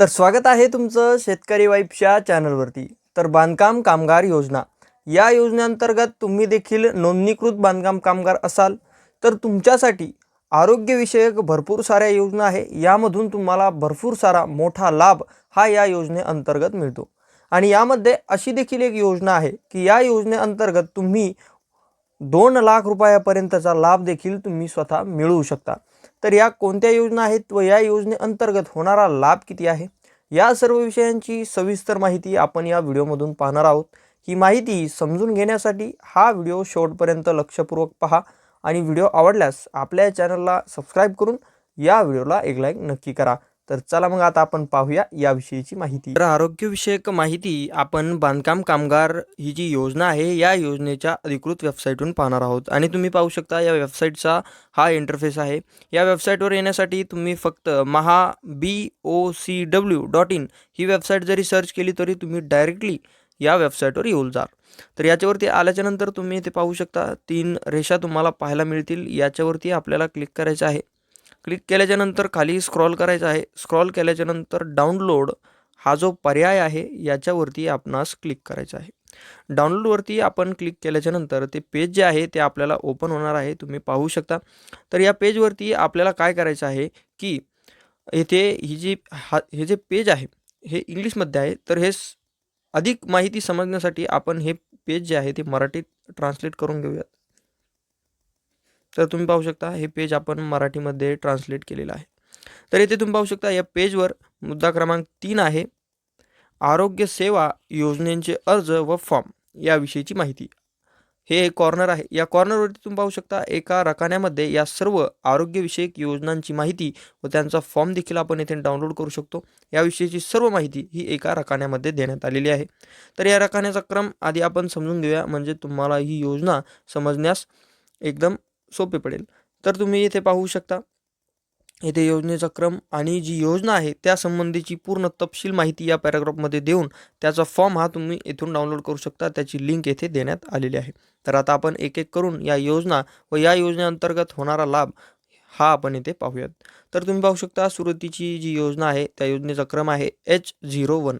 तर स्वागत आहे तुमचं शेतकरी वाईफच्या चॅनलवरती. तर बांधकाम कामगार योजना. या योजनेअंतर्गत तुम्ही देखील नोंदणीकृत बांधकाम कामगार असाल तर तुमच्यासाठी आरोग्यविषयक भरपूर साऱ्या योजना आहे. यामधून तुम्हाला भरपूर सारा मोठा लाभ हा या योजनेअंतर्गत मिळतो. आणि यामध्ये अशी देखील एक योजना आहे की या योजनेअंतर्गत तुम्ही दोन लाख रुपयापर्यंतचा लाभ देखील तुम्ही स्वतः मिळवू शकता. तर या कोणत्या योजना आहेत व या योजनेअंतर्गत होणारा लाभ किती आहे? या सर्व विषयांची सविस्तर माहिती आपण या व्हिडिओमधून पाहणार आहोत. ही माहिती समजून घेण्यासाठी हा व्हिडिओ शेवटपर्यंत लक्षपूर्वक पहा आणि व्हिडिओ आवडल्यास आपल्या चॅनलला सबस्क्राईब करून या व्हिडिओला एक लाईक नक्की करा. तर चला मग आता आपण पाहूया याविषयीची माहिती. तर आरोग्यविषयक माहिती आपण बांधकाम कामगार ही जी योजना आहे या योजनेच्या अधिकृत वेबसाईटवरून पाहणार आहोत. आणि तुम्ही पाहू शकता या वेबसाईटचा हा इंटरफेस आहे. या वेबसाईटवर येण्यासाठी तुम्ही फक्त Maha B O C W dot in he website जरी सर्च केली तरी तुम्ही डायरेक्टली या वेबसाईटवर येऊन जाल. तर याच्यावरती आल्याच्यानंतर तुम्ही इथे पाहू शकता तीन रेषा तुम्हाला पाहायला मिळतील. याच्यावरती आपल्याला क्लिक करायचं आहे. क्लिक केल्याच्यानंतर खाली स्क्रॉल करायचं आहे. स्क्रॉल केल्याच्यानंतर डाउनलोड हा जो पर्याय आहे याच्यावरती आपणास क्लिक करायचं आहे. डाउनलोडवरती आपण क्लिक केल्याच्यानंतर ते पेज जे आहे ते आपल्याला ओपन होणार आहे. तुम्ही पाहू शकता. तर या पेजवरती आपल्याला काय करायचं आहे की येथे ही जी हा हे जे पेज आहे हे इंग्लिशमध्ये आहे. तर हे अधिक माहिती समजण्यासाठी आपण हे पेज जे आहे ते मराठीत ट्रान्सलेट करून घेऊयात. तर तुम्ही पाहू शकता हे पेज आपण मराठीमध्ये ट्रान्सलेट केलेलं आहे. तर येथे तुम्ही पाहू शकता या पेजवर मुद्दा क्रमांक तीन आहे आरोग्य सेवा योजनेचे अर्ज व फॉर्म याविषयीची माहिती. हे एक कॉर्नर आहे. या कॉर्नरवरती तुम्ही पाहू शकता एका रकान्यामध्ये या सर्व आरोग्यविषयक योजनांची माहिती व त्यांचा फॉर्म देखील आपण येथे डाउनलोड करू शकतो. याविषयीची सर्व माहिती ही एका रकान्यामध्ये देण्यात आलेली आहे. तर या रकान्याचा क्रम आधी आपण समजून घेऊया. म्हणजे तुम्हाला ही योजना समजण्यास एकदम सोपे पडेल. तर तुम्ही इथे पाहू शकता येथे योजनेचा क्रम आणि जी योजना आहे त्यासंबंधीची पूर्ण तपशील माहिती या पॅराग्राफमध्ये देऊन त्याचा फॉर्म हा तुम्ही येथून डाउनलोड करू शकता. त्याची लिंक येथे देण्यात आलेली आहे. तर आता आपण एक एक करून या योजना व या योजनेअंतर्गत होणारा लाभ हा आपण येथे पाहूयात. तर तुम्ही पाहू शकता सुरुवातीची जी योजना आहे त्या योजनेचा क्रम आहे एच झिरो वन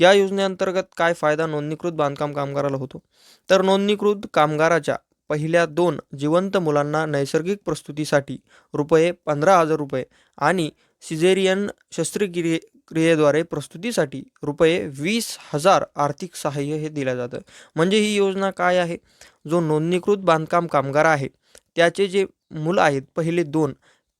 या योजनेअंतर्गत काय फायदा नोंदणीकृत बांधकाम कामगाराला होतो? तर नोंदणीकृत कामगाराच्या पहिल्या दोन जिवंत मुलांना नैसर्गिक प्रस्तुतीसाठी रुपये पंधरा हजार रुपये आणि सिझेरियन शस्त्रक्रिये क्रियेद्वारे प्रस्तुतीसाठी रुपये वीस हजार आर्थिक सहाय्य हे दिलं जातं. म्हणजे ही योजना काय आहे? जो नोंदणीकृत बांधकाम कामगार आहे त्याचे जे मुलं आहेत पहिले दोन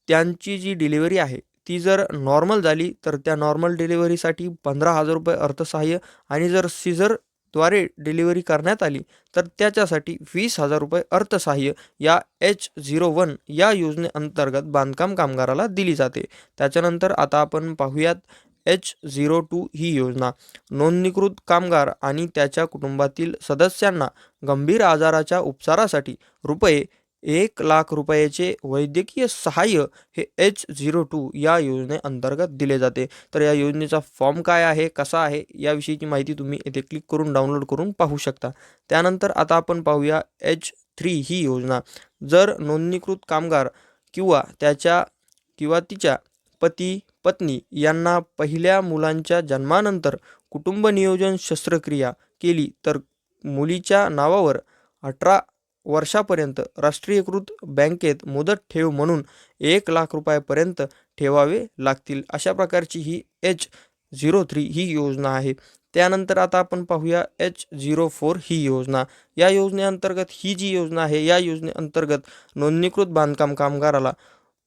त्यांची जी डिलिव्हरी आहे ती जर नॉर्मल झाली तर त्या नॉर्मल डिलिव्हरीसाठी पंधरा हजार रुपये अर्थसहाय्य आणि जर सीझर द्वारे डिलिव्हरी करण्यात आली तर त्याच्यासाठी वीस हजार रुपये अर्थसहाय्य या एच झिरो वन या योजनेअंतर्गत बांधकाम कामगाराला दिली जाते. त्याच्यानंतर आता आपण पाहूयात एच झिरो टू ही योजना. नोंदणीकृत कामगार आणि त्याच्या कुटुंबातील सदस्यांना गंभीर आजाराच्या उपचारासाठी रुपये एक लाख रुपयाचे वैद्यकीय सहाय्य हे एच झिरो टू या योजनेअंतर्गत दिले जाते. तर या योजनेचा फॉर्म काय आहे कसा आहे याविषयीची माहिती तुम्ही येथे क्लिक करून डाउनलोड करून पाहू शकता. त्यानंतर आता आपण पाहूया एच थ्री ही योजना. जर नोंदणीकृत कामगार किंवा त्याच्या किंवा तिच्या पती पत्नी यांना पहिल्या मुलांच्या जन्मानंतर कुटुंब नियोजन शस्त्रक्रिया केली तर मुलीच्या नावावर अठरा वर्षापर्यंत राष्ट्रीयकृत बँकेत मुदत ठेव म्हणून एक लाख रुपयापर्यंत ठेवावे लागतील. अशा प्रकारची ही एच झिरो थ्री ही योजना आहे. त्यानंतर आता आपण पाहूया एच झिरो फोर ही योजना. या योजनेअंतर्गत ही जी योजना आहे या योजनेअंतर्गत नोंदणीकृत बांधकाम कामगाराला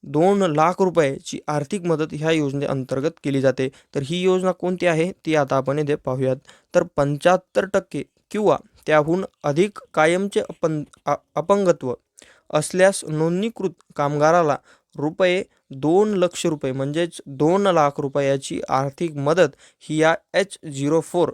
दोन लाख रुपयाची आर्थिक मदत ह्या योजनेअंतर्गत केली जाते. तर ही योजना कोणती आहे? ती आता आपण येथे पाहूयात. तर पंच्याहत्तर टक्के किंवा त्याहून अधिक कायमचे अपन अपंगत्व असल्यास नोंदणीकृत कामगाराला रुपये दोन लक्ष रुपये म्हणजेच दोन लाख रुपयाची आर्थिक मदत ही या एच झिरो फोर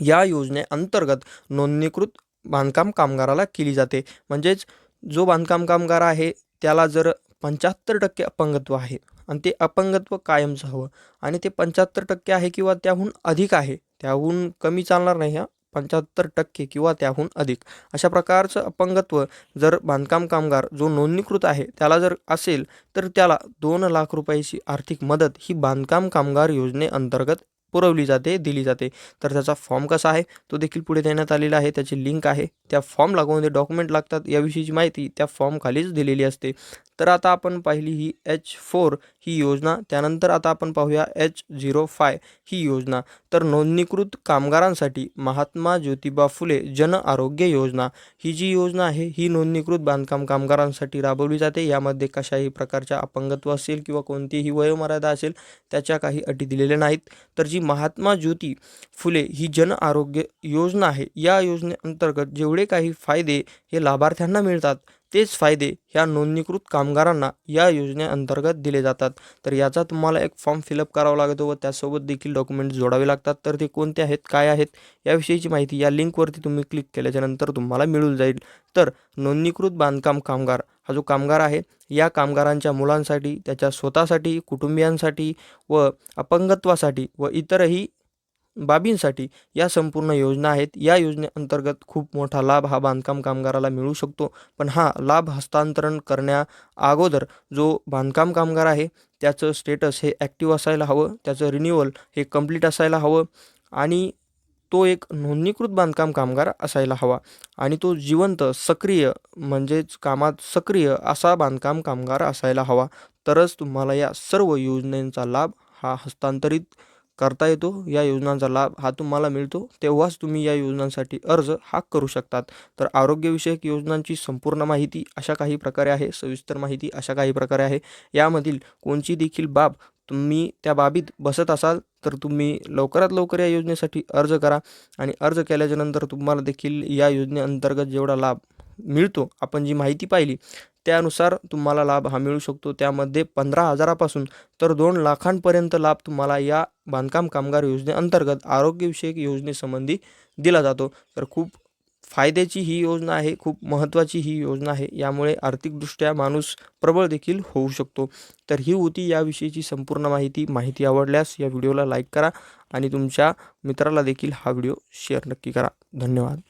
या योजनेअंतर्गत नोंदणीकृत बांधकाम कामगाराला केली जाते. म्हणजेच जो बांधकाम कामगार आहे त्याला जर पंच्याहत्तर टक्के अपंगत्व आहे आणि ते अपंगत्व कायमचं हवं आणि ते पंच्याहत्तर टक्के आहे किंवा त्याहून अधिक आहे त्याहून कमी चालणार नाही हा पंच्याहत्तर टक्के किंवा त्याहून अधिक. अशा प्रकारचं अपंगत्व जर बांधकाम कामगार जो नोंदणीकृत आहे त्याला जर असेल तर त्याला दोन लाख रुपयाची आर्थिक मदत ही बांधकाम कामगार योजनेअंतर्गत पुरवली जाते दिली जाते. तर त्याचा फॉर्म कसा आहे तो देखील पुढे देण्यात आलेला आहे. त्याची लिंक आहे. त्या फॉर्मला कोणते डॉक्युमेंट लागतात याविषयीची माहिती त्या फॉर्मखालीच दिलेली असते. तर आता आपण पाहिली ही एच फोर ही योजना. त्यानंतर आता आपण पाहूया एच झिरो फाय ही योजना. तर नोंदणीकृत कामगारांसाठी महात्मा ज्योतिबा फुले जन आरोग्य योजना. ही जी योजना आहे ही नोंदणीकृत बांधकाम कामगारांसाठी राबवली जाते. यामध्ये कशाही प्रकारच्या अपंगत्व असेल किंवा कोणतीही वयोमर्यादा असेल त्याच्या काही अटी दिलेल्या नाहीत. तर जी महात्मा ज्योती फुले ही जन आरोग्य योजना आहे या योजनेअंतर्गत जेवढे काही फायदे हे लाभार्थ्यांना मिळतात तेच फायदे ह्या नोंदणीकृत कामगारांना या योजनेअंतर्गत दिले जातात. तर याचा तुम्हाला एक फॉर्म फिलअप करावा लागतो व त्यासोबत देखील डॉक्युमेंट जोडावे लागतात. तर ते कोणते आहेत काय आहेत याविषयीची माहिती या लिंकवरती तुम्ही क्लिक केल्याच्यानंतर तुम्हाला मिळून जाईल. तर नोंदणीकृत बांधकाम कामगार हा जो कामगार आहे या कामगारांच्या मुलांसाठी त्याच्या स्वतःसाठी कुटुंबियांसाठी व अपंगत्वासाठी व इतरही बाबींसाठी या संपूर्ण योजना आहेत. या योजनेअंतर्गत खूप मोठा लाभ हा बांधकाम कामगाराला मिळू शकतो. पण हा लाभ हस्तांतरण करण्या अगोदर जो बांधकाम कामगार आहे त्याचं स्टेटस हे ॲक्टिव्ह असायला हवं. त्याचं रिन्युअल हे कंप्लीट असायला हवं. आणि तो एक नोंदणीकृत बांधकाम कामगार असायला हवा. आणि तो जिवंत सक्रिय म्हणजेच कामात सक्रिय असा बांधकाम कामगार असायला हवा. तरच तुम्हाला या सर्व योजनेचा लाभ हा हस्तांतरित करता येतो. या योजनांचा लाभ हा तुम्हाला मिळतो. तेव्हाच तुम्ही या योजनांसाठी अर्ज हा करू शकतात. तर आरोग्यविषयक योजनांची संपूर्ण माहिती अशा काही प्रकारे आहे. सविस्तर माहिती अशा काही प्रकारे आहे. यामधील कोणची देखील बाब तुम्ही त्या बाबीत बसत असाल तर तुम्ही लवकरात लवकर या योजनेसाठी अर्ज करा आणि अर्ज केल्याच्यानंतर तुम्हाला देखील या योजनेअंतर्गत जेवढा लाभ मिळतो आपण जी माहिती पाहिली त्यानुसार तुम्हाला लाभ हा मिळू शकतो. त्यामध्ये पंधरा हजारापासून तर दोन लाखांपर्यंत लाभ तुम्हाला या बांधकाम कामगार योजनेअंतर्गत आरोग्यविषयक योजनेसंबंधी दिला जातो. तर खूप फायद्याची ही योजना आहे खूप महत्त्वाची ही योजना आहे. यामुळे आर्थिकदृष्ट्या माणूस प्रबळ देखील होऊ शकतो. तर ही होती याविषयीची संपूर्ण माहिती. माहिती आवडल्यास या व्हिडिओला लाईक करा आणि तुमच्या मित्राला देखील हा व्हिडिओ शेअर नक्की करा. धन्यवाद.